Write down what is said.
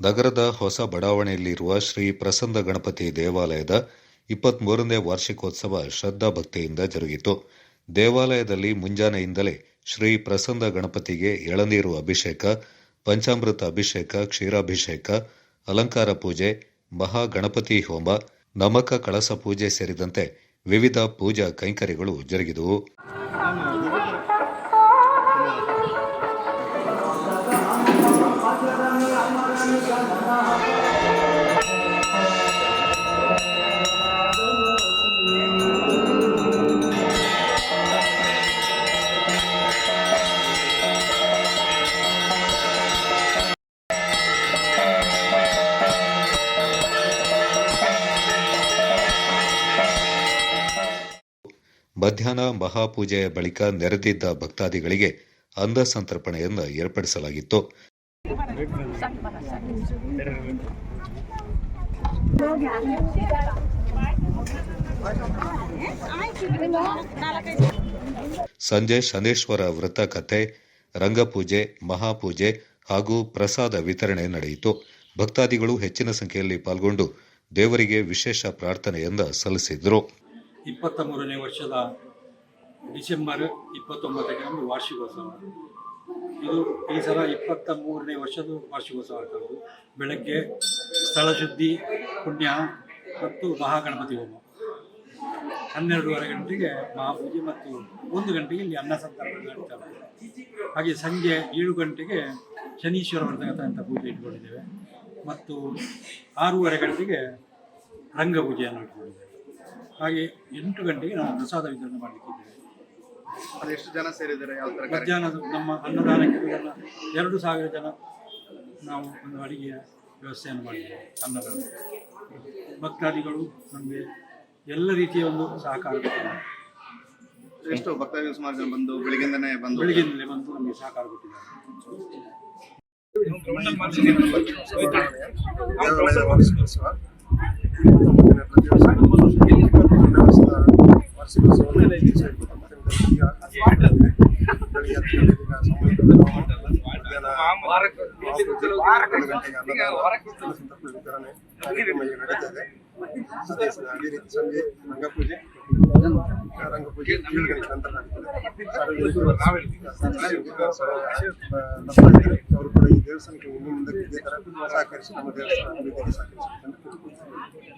ನಗರದ ಹೊಸ ಬಡಾವಣೆಯಲ್ಲಿರುವ ಶ್ರೀ ಪ್ರಸನ್ನ ಗಣಪತಿ ದೇವಾಲಯದ ಇಪ್ಪತ್ಮೂರನೇ ವಾರ್ಷಿಕೋತ್ಸವ ಶ್ರದ್ಧಾಭಕ್ತಿಯಿಂದ ಜರುಗಿತು. ದೇವಾಲಯದಲ್ಲಿ ಮುಂಜಾನೆಯಿಂದಲೇ ಶ್ರೀ ಪ್ರಸನ್ನ ಗಣಪತಿಗೆ ಎಳನೀರು ಅಭಿಷೇಕ, ಪಂಚಾಮೃತ ಅಭಿಷೇಕ, ಕ್ಷೀರಾಭಿಷೇಕ, ಅಲಂಕಾರ ಪೂಜೆ, ಮಹಾಗಣಪತಿ ಹೋಮ, ನಮಕ ಕಳಸ ಪೂಜೆ ಸೇರಿದಂತೆ ವಿವಿಧ ಪೂಜಾ ಕೈಂಕರ್ಯಗಳು ಜರುಗಿದವು. ಮಧ್ಯಾಹ್ನ ಮಹಾಪೂಜೆಯ ಬಳಿಕ ನೆರೆದಿದ್ದ ಭಕ್ತಾದಿಗಳಿಗೆ ಅಂದ ಸಂತರ್ಪಣೆಯನ್ನು ಏರ್ಪಡಿಸಲಾಗಿತ್ತು. ಸಂಜೆ ಶನೇಶ್ವರ ವೃತ್ತ ಕಥೆ, ರಂಗಪೂಜೆ, ಮಹಾಪೂಜೆ ಹಾಗೂ ಪ್ರಸಾದ ವಿತರಣೆ ನಡೆಯಿತು. ಭಕ್ತಾದಿಗಳು ಹೆಚ್ಚಿನ ಸಂಖ್ಯೆಯಲ್ಲಿ ಪಾಲ್ಗೊಂಡು ದೇವರಿಗೆ ವಿಶೇಷ ಪ್ರಾರ್ಥನೆಯಿಂದ ಸಲ್ಲಿಸಿದರು. ಇಪ್ಪತ್ತ ಮೂರನೇ ವರ್ಷದ ಡಿಸೆಂಬರ್ ಇಪ್ಪತ್ತೊಂಬತ್ತಕ್ಕೆ ನಮ್ಮದು ವಾರ್ಷಿಕೋತ್ಸವ. ಇದು ಈ ಸಲ ಇಪ್ಪತ್ತ ಮೂರನೇ ವರ್ಷದ ವಾರ್ಷಿಕೋತ್ಸವ ಆಗ್ತದೆ ಬೆಳಗ್ಗೆ ಸ್ಥಳ ಶುದ್ಧಿ, ಪುಣ್ಯ ಮತ್ತು ಮಹಾಗಣಪತಿ ಹೋಮ. ಹನ್ನೆರಡೂವರೆ ಗಂಟೆಗೆ ಮಹಾಪೂಜೆ ಮತ್ತು ಒಂದು ಗಂಟೆಗೆ ಇಲ್ಲಿ ಅನ್ನ ಸಂತರ್ಪಣೆ ಮಾಡ್ತಾರೆ ಹಾಗೆ ಸಂಜೆ ಏಳು ಗಂಟೆಗೆ ಶನೀಶ್ವರ ವ್ರತಗತ ಅಂತ ಪೂಜೆ ಇಟ್ಕೊಂಡಿದ್ದೇವೆ. ಮತ್ತು ಆರೂವರೆ ಗಂಟೆಗೆ ರಂಗಪೂಜೆಯನ್ನು ಇಟ್ಕೊಂಡಿದ್ದೇವೆ. ಹಾಗೆ ಎಂಟು ಗಂಟೆಗೆ ನಾವು ಪ್ರಸಾದ ವಿತರಣೆ ಮಾಡಲಿಕ್ಕಿದ್ದೇವೆ. ಅದು ಎಷ್ಟು ಜನ ಸೇರಿದ್ದಾರೆ ಯಾವ ತರ? ಮಧ್ಯಾಹ್ನದ ನಮ್ಮ ಅನ್ನದಾನಕ್ಕೆ ಎಲ್ಲ ಎರಡು ಸಾವಿರ ಜನ ನಾವು ಒಂದು ಅಡುಗೆಯ ವ್ಯವಸ್ಥೆಯನ್ನು ಮಾಡಿದ್ದೇವೆ ಅನ್ನದಾನ ಭಕ್ತಾದಿಗಳು ನಮಗೆ ಎಲ್ಲ ರೀತಿಯ ಒಂದು ಸಹಕಾರ ಕೊಟ್ಟಿದ್ದಾರೆ. ಎಷ್ಟು ಭಕ್ತಾದಿಗಳು ಸುಮಾರು ಜನ ಬಂದು ಬೆಳಿಗ್ಗೆಯಿಂದನೇ ಬಂದು ಬೆಳಿಗ್ಗೆಯಿಂದಲೇ ಬಂದು ನಮಗೆ ಸಹಕಾರ ಕೊಟ್ಟಿದ್ದಾರೆ ವಾರ್ಷಿಕೋತ್ಸವ ಇಪ್ಪತ್ತೊಂಬತ್ತನೇ ಪ್ರತಿ ವರ್ಷ ಇಪ್ಪತ್ತೊಂದನೇ ವರ್ಷದ ವಾರ್ಷಿಕೋತ್ಸವವನ್ನು ಈ ದಿವಸ ಇಪ್ಪತ್ತೊಂಬತ್ತನೇ ತಾರೀಕಿಗೆ ಬೆಳಿಗ್ಗೆ ಹತ್ತು ಗಂಟೆಗೆ ಸಾಮೂಹಿಕ ಮಧ್ಯಾಹ್ನ ಒಂದು ಗಂಟೆಗೆ ಅನ್ನದಾನ ಸಂತರ್ಪಣೆ ವಿತರಣೆ ಕಾರ್ಯಕ್ರಮ ಈಗ ನಡೀತಾ ಇದೆ ಅದೇ ರೀತಿ ಸಂಜೆ ರಂಗಪೂಜೆ ರಂಗಪೂಜೆ ನಡೀತದೆ ಅವರು ಕೂಡ ಈ ದೇವಸ್ಥಾನಕ್ಕೆ ಮುಂದೆ ಇದೇ ಸಹಕರಿಸಿ ನಮ್ಮ ದೇವಸ್ಥಾನ ಅಭಿವೃದ್ಧಿಗೆ.